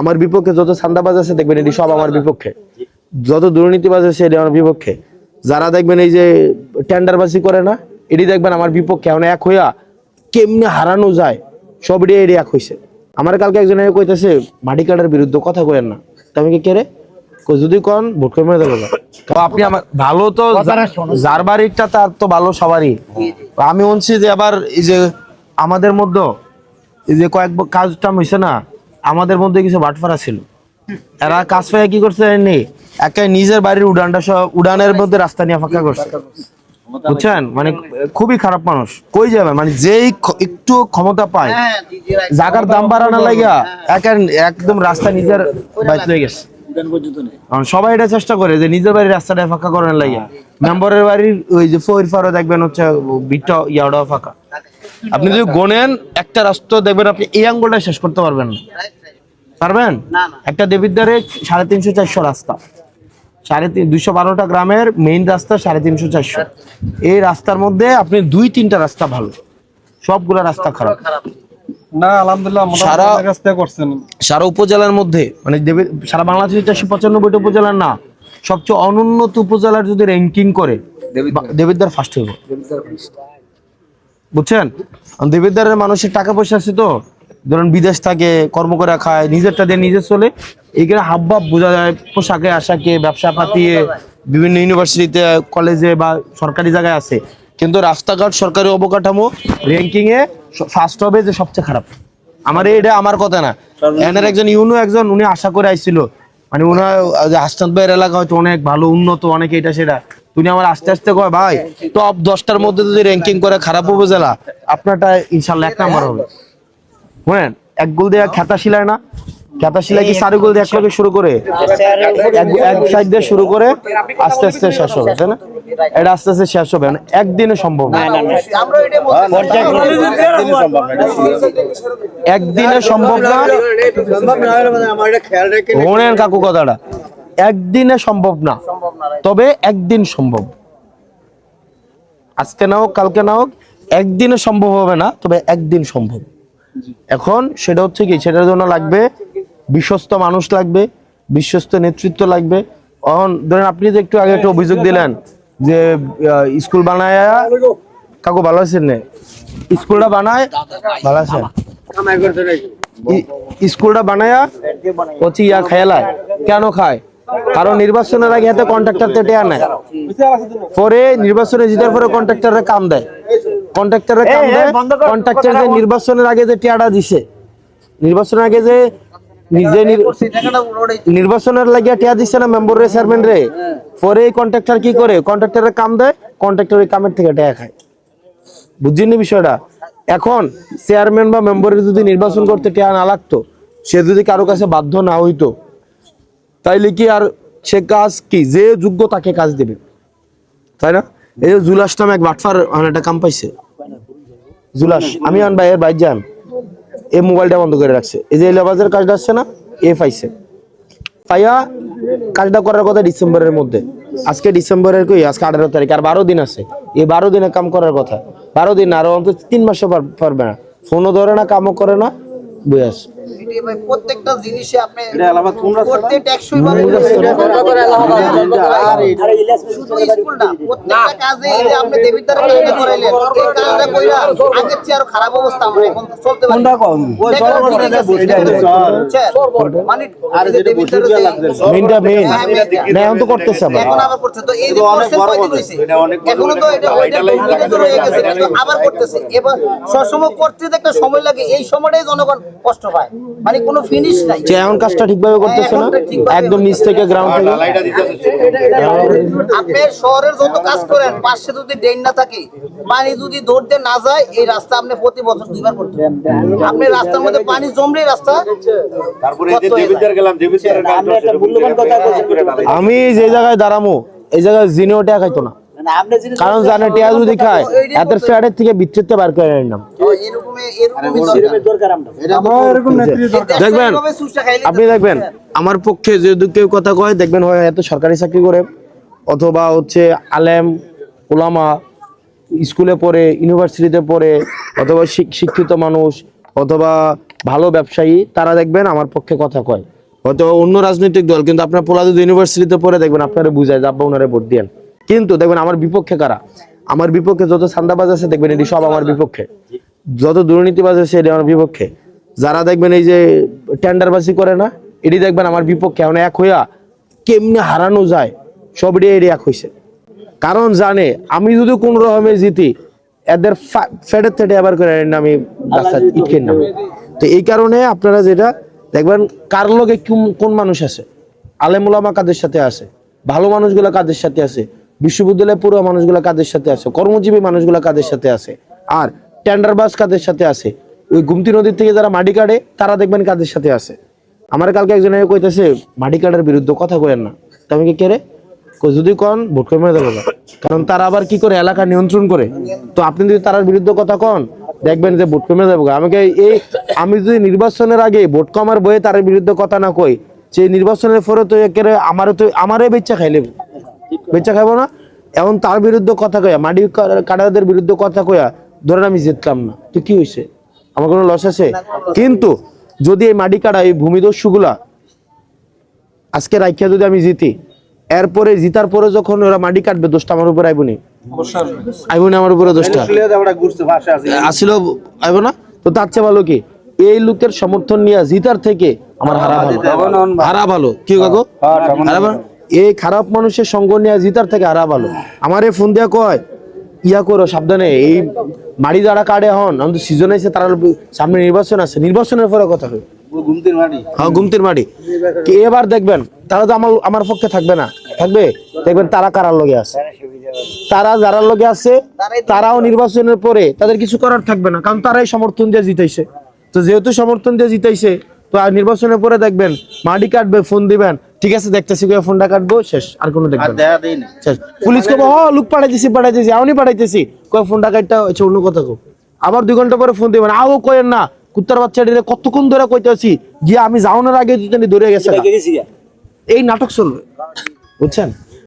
আমার বিপক্ষে যত সান্দাবাজ আছে দেখবেন এটি সব আমার বিপক্ষে। যত দুর্নীতিবাজ আছে এটি আমার বিপক্ষে। যারা দেখবেন এই যে টেন্ডারবাজি করে না এটি দেখবেন আমার বিপক্ষে। এখন এক হইয়া কেমনে হারানো যায় সব এটি এটি এক হইছে। আমার কালকে একজন কইতেছে মাটি কাটার বিরুদ্ধে কথা কইেন না। তা আমি কি কে রে? কই যদি কন ভোট করে মেরে দেবো। তো আপনি আমার ভালো তো যার বাড়িটা তার তো ভালো সবারই। আমি বলছি যে আবার এই যে আমাদের মধ্যে এই যে কয়েক কাজ টাম হয়েছে না আমাদের মধ্যে কিছু বাটফারা ছিল। এরা কাজ পেয়ে কি করছে জানেননি? একে নিজের বাড়ির উড়ানটা সব উড়ানের মধ্যে রাস্তা নিয়ে ফাঁকা করছে। বুঝছেন? মানে খুবই খারাপ মানুষ। কই যাবে? মানে যেই একটু ক্ষমতা পায়, জাগার দাম বাড়ানো লাগিয়া একদম রাস্তা নিজের বাইতে হয়ে গেছে। সবাই এটা চেষ্টা করে যে নিজের বাড়ির রাস্তাটা ফাঁকা করার লাগিয়া। মেম্বারের বাড়ির ওই যে ফোর ফারও দেখবেন হচ্ছে, বিটটা ইয়াওটাও ফাঁকা। আপনি যদি গোনেন একটা রাস্তা দেখবেন আপনি এই আঙ্গুলটা শেষ করতে পারবেন না। পারবেন? একটা দেবিদ্বারে সাড়ে তিনশো চারশো রাস্তা। সাড়ে তিন দুইশো বারোটা গ্রামের মেইন রাস্তা সাড়ে তিনশো চারশো। এই রাস্তার মধ্যে আপনি দুই তিনটা রাস্তা ভালো। সবগুলা রাস্তা খারাপ। না আলহামদুলিল্লাহ সারা- রাস্তা করছেন। সারা উপজেলার মধ্যে মানে দেবে- সারা বাংলাদেশের চারশো পঁচানব্বইটা উপজেলার না সবচেয়ে অনুন্নত উপজেলার যদি র্যাঙ্কিং করে দেবিদ্বার। ফার্স্ট হইব। বুঝছেন? দেবিদ্বারের মানুষের টাকা পয়সা আছে তো। ধরুন বিদেশ থাকে, কর্ম করে খায়, নিজেরটা দিয়ে নিজে চলে, এইখানে হাবভাব বোঝা যায়, পোশাকে, আশাকে, ব্যবসা পাতিয়ে বিভিন্ন ইউনিভার্সিটিতে কলেজে বা সরকারি জায়গায় আছে। কিন্তু রাস্তাঘাট, সরকারি অবকাঠামো র্যাঙ্কিং এ ফার্স্ট হবে যে সবচেয়ে খারাপ। আমার এটা আমার কথা না। এনার একজন ইউনো একজন, উনি আশা করে আইছিল। মানে উনার যে ভাইয়ের এলাকা হয়তো অনেক ভালো, উন্নত, অনেক এটা সেটা। তুমি আমার আস্তে আস্তে কয়, ভাই টপ দশটার মধ্যে যদি র্যাঙ্কিং করে খারাপ হবে উপজেলা আপনারটা ইনশাল্লাহ এক নাম্বার হবে। বুঝলেন এক গোল দিয়ে খেতা শিলায় না? খেতা শিলায় কি চারি গোল দিয়ে একলগে শুরু করে? এক- এক সাইড দিয়ে শুরু করে আস্তে আস্তে শেষ হবে তাই না? এটা আস্তে আস্তে শেষ হবে মানে একদিনে সম্ভব না। একদিনে সম্ভব না। শোনেন কাকু কথাটা একদিনে সম্ভব না। তবে একদিন সম্ভব। আজকে না হোক কালকে না হোক একদিনে সম্ভব হবে না তবে একদিন সম্ভব। এখন সেটা হচ্ছে কি, সেটার জন্য লাগবে বিশ্বস্ত মানুষ লাগবে, বিশ্বস্ত নেতৃত্ব লাগবে। এখন ধরেন আপনি যে একটু আগে একটা অভিযোগ দিলেন যে স্কুল বানায় কাকু ভালো আছেন না? স্কুলটা বানায় ভালো আছেন? স্কুলটা বানায়া হচ্ছে ইয়া খেলায়। কেন খায়? কারণ নির্বাচনের আগে হাতে কন্ট্রাক্টর টেয়া নেয়। পরে নির্বাচনে জিতার পরে কন্ট্রাক্টররা কাম দেয়। কন্ট্রাক্টররা কাম দেয় কন্ট্রাক্টর যে নির্বাচনের আগে যে টিয়াটা দিছে নির্বাচনের আগে যে নিজে নির্বাচনের লাগিয়া টিয়া দিচ্ছে না মেম্বার রে চেয়ারম্যান রে? পরে এই কন্ট্রাক্টর কি করে? কন্ট্রাক্টরের কাম দেয় কন্ট্রাক্টর কামের থেকে টিয়া খায়। বুঝছেন বিষয়টা? এখন চেয়ারম্যান বা মেম্বারের যদি নির্বাচন করতে টিয়া না লাগতো সে যদি কারও কাছে বাধ্য না হইতো তাইলে কি আর সে কাজ কি? যে যোগ্য তাকে কাজ দেবে। তাই না? এই যে জুলাস নামে এক বাটফার একটা কাম পাইছে। জুলাস আমি আন ভাইয়ের বাইর যান। এই মোবাইলটা বন্ধ করে রাখছে। এই যে এলাবাজের কাজটা আসছে না, এ পাইছে পাইয়া কাজটা করার কথা ডিসেম্বরের মধ্যে। আজকে ডিসেম্বরের কই? আজকে আঠারো তারিখ, আর বারো দিন আছে। এই বারো দিনে কাম করার কথা। বারো দিন আরও অন্তত তিন মাসে পার- পারবে না। ফোনও ধরে না, কামও করে না বই আছে এটি ভাই প্রত্যেকটা জিনিসে আপনি এলাহাবাদ কোন রাস্তা? করতে টেকসই ভাবে শুধু স্কুল না প্রত্যেকটা কাজে এই যে আপনি দেবিদ্বার কাজটা করাইলেন এই কাজটা কইরা আগের চেয়ে আরও খারাপ অবস্থা আমরা এখন চলতে পারি। মেইনটা মেইন না তো করতেছে আবার। এখন আবার করছে। তো এই যে কয়দিন হইছে? এখনও তো এটা ওইটা কমপ্লিট তো রয়ে গেছে আবার করতেছে। এবার সবসময় করতে তো একটা সময় লাগে এই সময়টাই জনগণ কষ্ট পায়। মানে কোনো ফিনিশ নাই। যে এখন কাজটা ঠিকভাবে করতেছে না একদম নিচ থেকে গ্রাউন্ড থেকে। আপনি শহরের যত কাজ করেন পাশে যদি ড্রেন না থাকে পানি যদি দৌড়তে না যায় এই রাস্তা আপনি প্রতি বছর দুইবার করতে আপনি রাস্তার মধ্যে পানি জমলে রাস্তা তারপরে এই যে হয়ে যায়। গেলাম করছে, আমি যে জায়গায় দাঁড়ামো এই জায়গায় জিনেও খাইতো না। কারণ জানে টেয়া যদি খায় এতের ফ্ল্যাটের থেকে বিচ্ছেদতে বার করে নিলাম তো এরকমই এরকমই দরকার। আমার। এরকম নেত্রী দরকার। দেখবেন আপনি দেখবেন আমার পক্ষে যদি কেউ কথা কয় দেখবেন হয় এত সরকারি চাকরি করে অথবা হচ্ছে আলেম ওলামা স্কুলে পড়ে ইউনিভার্সিটিতে পড়ে অথবা শিক- শিক্ষিত মানুষ অথবা ভালো ব্যবসায়ী তারা দেখবেন আমার পক্ষে কথা কয়। হয়তো অন্য রাজনৈতিক দল কিন্তু আপনার পোলাদুদ ইউনিভার্সিটিতে পড়ে দেখবেন আপনারা বুঝায় যে আব্বা ওনারে ভোট দিয়েন। কিন্তু দেখবেন আমার বিপক্ষে কারা? আমার বিপক্ষে যত সান্দাবাজ আছে দেখবেন এটি সব আমার বিপক্ষে। যত দুর্নীতিবাজ আছে এটি আমার বিপক্ষে। যারা দেখবেন এই যে টেন্ডারবাজি করে না এটি দেখবেন আমার বিপক্ষে। এখন এক হইয়া কেমনে হারানো যায় সবটি এটি এক হইছে। কারণ জানে আমি যদি কোন রকমে জিতি এদের ফেডের থেকে আবার করে রাস্তা ইটকের নামে। তো এই কারণে আপনারা যেটা দেখবেন কার লগে কোন- কোন মানুষ আছে? আলেমুলামা কাদের সাথে আছে? ভালো মানুষগুলা কাদের সাথে আছে? বিশ্ববিদ্যালয়ে পুরো মানুষগুলা কাদের সাথে আছে? কর্মজীবী মানুষগুলা কাদের সাথে আছে? আর টেন্ডারবাজ কাদের সাথে আছে? ওই গুমতি নদীর থেকে যারা মাটি কাটে, তারা দেখবেন কাদের সাথে আছে? আমার কালকে একজন কইতেছে, মাটি কাটার বিরুদ্ধে কথা কইেন না। তো আমি কি কেরে যদি কন, ভোট করে মেরে দেবো। কারণ তারা আবার কি করে, এলাকা নিয়ন্ত্রণ করে? তো আপনি যদি তার বিরুদ্ধে কথা কন, দেখবেন যে ভোট কমে যাব আমাকে এই আমি যদি নির্বাচনের আগে ভোট কমার বইয়ে তার বিরুদ্ধে কথা না কই, যে নির্বাচনের পরে তো আমারও তো আমারই বেচ্চা খাইলে বেচ্চা খাইবো না। এখন তার বিরুদ্ধে কথা কয়া মাটি কাটাদের বিরুদ্ধে কথা কয়া ধরেন আমি জিতলাম না। তো কি হয়েছে আমার কোনো লস আছে? কিন্তু যদি এই মাটি কাটা এই ভূমিদস্যুগুলা আজকে রাখিয়া যদি আমি জিতি এরপরে জিতার পরে যখন ওরা মাটি কাটবে দোষটা আমার উপর আইবনি আইবনি আমার উপরে দোষটা? ঘুরছে ভাষা আছে। আসিল আইব না? তো তার চেয়ে ভালো কি? এই লোকের সমর্থন নিয়ে জিতার থেকে আমার হারা ভালো। হারা ভালো। কি কাকু হারা ভালো? এই খারাপ মানুষের সঙ্গ নিয়ে জিতার থেকে হারা ভালো আমার ফোন দিয়া কয় ইয়া করো সাবধানে এই মাড়ি যারা কাটে হন আমাদের সিজন আছে তারা সামনে নির্বাচন আছে নির্বাচনের পরে কথা হবে হ্যাঁ গুমতির মাটি এবার দেখবেন তারা তো আমার আমার পক্ষে থাকবে না। থাকবে? দেখবেন তারা কারার লগে আছে। তারা যারা লগে আছে তারাও নির্বাচনের পরে তাদের কিছু করার থাকবে না কারণ তারাই সমর্থন দিয়ে জিতাইছে। তো যেহেতু সমর্থন দিয়ে জিতাইছে তো আর নির্বাচনের পরে দেখবেন মাটি কাটবে ফোন দিবেন ঠিক আছে দেখতেছি কয়ে ফোনটা কাটবো শেষ আর কোনো আর দেখবেন না। দেখা দেই না শেষ পুলিশ কবে হ লোক পাঠাইতেছি পাঠাইতেছি আমি পাঠাইতেছি। কই ফোনটা কাটটা হচ্ছে অন্য কথা কো আবার দুই ঘণ্টা পরে ফোন দিবেন। আও কয়েন না কুত্তার বাচ্চা কতক্ষণ ধরে কইতেছি গিয়ে আমি যাওয়ানোর আগে যদি ধরে গেছে এই নাটক চলবে। বুঝছেন?